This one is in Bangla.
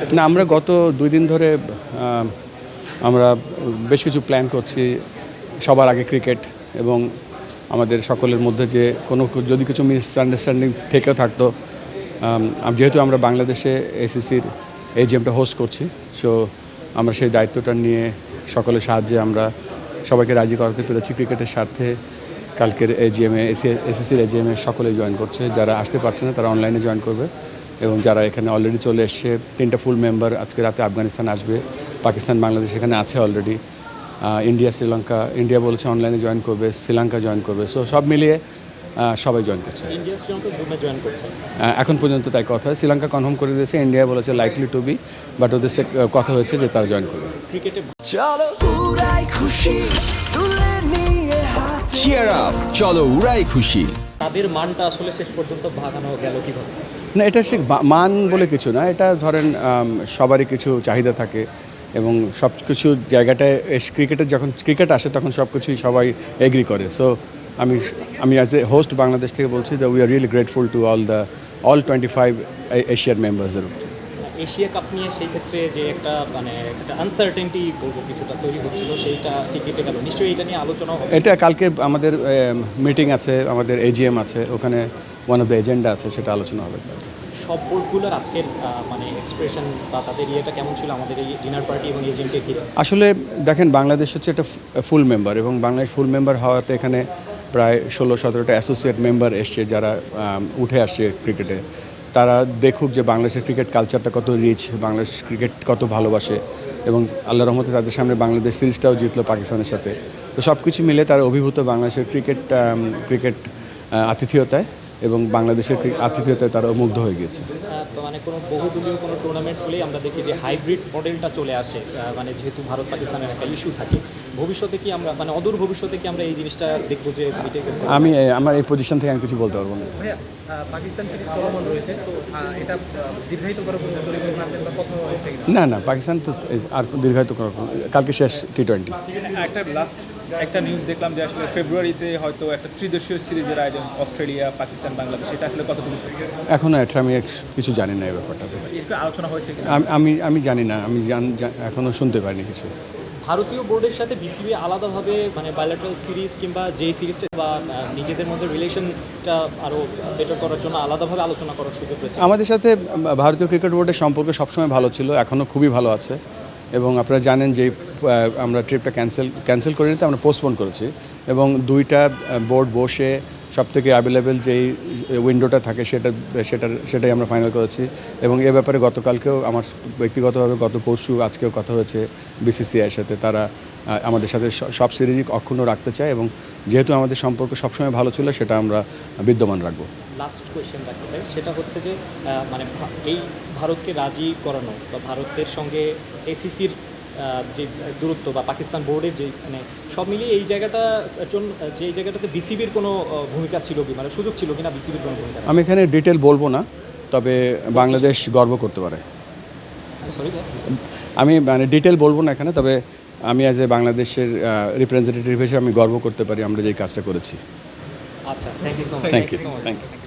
না, আমরা গত দুই দিন ধরে আমরা বেশ কিছু প্ল্যান করছি সবার আগে ক্রিকেট এবং আমাদের সকলের মধ্যে যে কোনো যদি কিছু মিসআন্ডারস্ট্যান্ডিং থেকেও থাকতো যেহেতু আমরা বাংলাদেশে এসিসির এই গেমটা হোস্ট করছি সো আমরা সেই দায়িত্বটা নিয়ে সকলের সাহায্যে আমরা সবাইকে রাজি করাতে পেরেছি। ক্রিকেটের স্বার্থে কালকের এজিএমে এসএসসির এজিএমে সকলে জয়েন করছে। যারা আসতে পারছে না, তারা অনলাইনে জয়েন করবে। এবং যারা এখানে অলরেডি চলে এসছে তিনটা ফুল মেম্বার আজকে রাতে আফগানিস্তান আসবে পাকিস্তান বাংলাদেশ এখানে আছে অলরেডি ইন্ডিয়া শ্রীলঙ্কা ইন্ডিয়া বলেছে অনলাইনে জয়েন করবে শ্রীলঙ্কা জয়েন করবে। সো সব মিলিয়ে সবাই জয়েন করছে। এখন পর্যন্ত তাই কথা। শ্রীলঙ্কা কনফার্ম করে দিয়েছে ইন্ডিয়া বলেছে লাইকলি টু বি বাট ওদের সে- কথা হয়েছে যে তারা জয়েন করবে। চলো উড়াই খুশি তাদের মানটা আসলে শেষ পর্যন্ত ভাগানো গেল কীভাবে? না এটা সে মান বলে কিছু না এটা ধরেন সবারই কিছু চাহিদা থাকে এবং সব কিছু জায়গাটায় এস- ক্রিকেটের যখন ক্রিকেট আসে তখন সব কিছুই সবাই এগ্রি করে। সো আমি আমি অ্যাজ এ হোস্ট বাংলাদেশ থেকে বলছি যে we are really grateful to all the all twenty five এশিয়ার মেম্বার্সের এশিয়া কাপ নিয়ে সেই ক্ষেত্রে যে একটা মানে একটা আনসার্টেনটি বলব কিছুটা তৈরি হচ্ছিল সেইটা কি কেটে গেল নিশ্চয়ই এটা নিয়ে আলোচনা হবে। এটা কালকে আমাদের মিটিং আছে আমাদের এজিএম আছে ওখানে ওয়ান অফ দ্য এজেন্ডা আছে সেটা আলোচনা হবে। সব বোর্ডগুলোর আজকের মানে এক্সপ্রেশন বা তাদের ইয়েটা কেমন ছিল আমাদের এই ডিনার পার্টি এবং এজেন্টকে ঘিরে আসলে দেখেন, বাংলাদেশ হচ্ছে একটা ফুল মেম্বার এবং বাংলাদেশ ফুল মেম্বার হওয়াতে এখানে প্রায় ষোলো, সতেরোটা অ্যাসোসিয়েট মেম্বার এসছে যারা উঠে আসছে ক্রিকেটে তারা দেখুক যে বাংলাদেশের ক্রিকেট কালচারটা কত রিচ বাংলাদেশ ক্রিকেট কত ভালোবাসে এবং আল্লাহ রহমতে তাদের সামনে বাংলাদেশ সিরিজটাও জিতলো পাকিস্তানের সাথে। তো সব কিছু মিলে তারা অভিভূত বাংলাদেশের ক্রিকেট ক্রিকেট আতিথেয়তায়। এবং বাংলাদেশের আতিথেয়তায় তারা মুগ্ধ হয়ে গিয়েছে তো মানে কোনো বহুদলীয় কোনো টুর্নামেন্ট হলেই আমরা দেখি যে হাইব্রিড মডেলটা চলে আসে। মানে যেহেতু ভারত পাকিস্তানের একটা ইস্যু থাকে ভবিষ্যতে কি আমরা মানে অদূর ভবিষ্যতে কি আমরা এই জিনিসটা দেখব যে গেছে আমি আমার এই পজিশন থেকে আমি কিছু বলতে পারব না। পাকিস্তান সিরিজ চলমান রয়েছে তো এটা দীর্ঘায়িত করার পরিকল্পনা আছেন বা কথা হয়েছে না না পাকিস্তান তো আর দীর্ঘায়িত করার কালকে শেষ টি টোয়েন্টি একটা লাস্ট একটা নিউজ দেখলাম যে আসলে ফেব্রুয়ারিতে হয়তো একটা ত্রিদেশীয় সিরিজের আয়োজন অস্ট্রেলিয়া পাকিস্তান বাংলাদেশ এটা আসলে কতটুকু? এখনও এটা আমি কিছু জানি না এই ব্যাপারটা। একটু আলোচনা হয়েছে আমি আমি আমি জানি না আমি এখনও শুনতে পারিনি কিছু। ভারতীয় বোর্ডের সাথে বিসিবি আলাদাভাবে মানে বায়োলেটারাল সিরিজ কিংবা যে সিরিজটা বা নিজেদের মধ্যে রিলেশনটা আরও বেটার করার জন্য আলাদাভাবে আলোচনা করার সুযোগ রয়েছে। আমাদের সাথে ভারতীয় ক্রিকেট বোর্ডের সম্পর্ক সবসময় ভালো ছিল এখনও খুবই ভালো আছে। এবং আপনারা জানেন যে আমরা ট্রিপটা ক্যান্সেল ক্যান্সেল করে নিতে আমরা পোস্টপোন করেছি। এবং দুইটা বোর্ড বসে সব থেকে অ্যাভেলেবেল যেই উইন্ডোটা থাকে সেটা সেটার সেটাই আমরা ফাইনাল করেছি। এবং এ ব্যাপারে গতকালকেও আমার ব্যক্তিগতভাবে গত পরশু আজকেও কথা হয়েছে বিসিসিআইয়ের সাথে। তারা আমাদের সাথে সব সিরিজই অক্ষুণ্ণ রাখতে চায় এবং যেহেতু আমাদের সম্পর্ক সবসময় ভালো ছিল, সেটা আমরা বিদ্যমান রাখব। লাস্ট কোয়েশ্চেন রাখতে চাই, সেটা হচ্ছে যে মানে এই ভারতকে রাজি করানো বা ভারতের সঙ্গে এসিসির যে দূরত্ব বা পাকিস্তান বোর্ডের যে মানে সব মিলিয়ে এই জায়গাটা জন্য যে এই জায়গাটাতে বিসিবির কোনো ভূমিকা ছিল কি? মানে সুযোগ ছিল কিনা বিসিবির কোনো ভূমিকা? আমি এখানে ডিটেল বলব না তবে বাংলাদেশ গর্ব করতে পারে। আমি মানে ডিটেল বলব না এখানে তবে আমি অ্যাজ এ বাংলাদেশের রিপ্রেজেন্টেটিভ হিসেবে আমি গর্ব করতে পারি আমরা যেই কাজটা করেছি। আচ্ছা thank you so much thank you thank you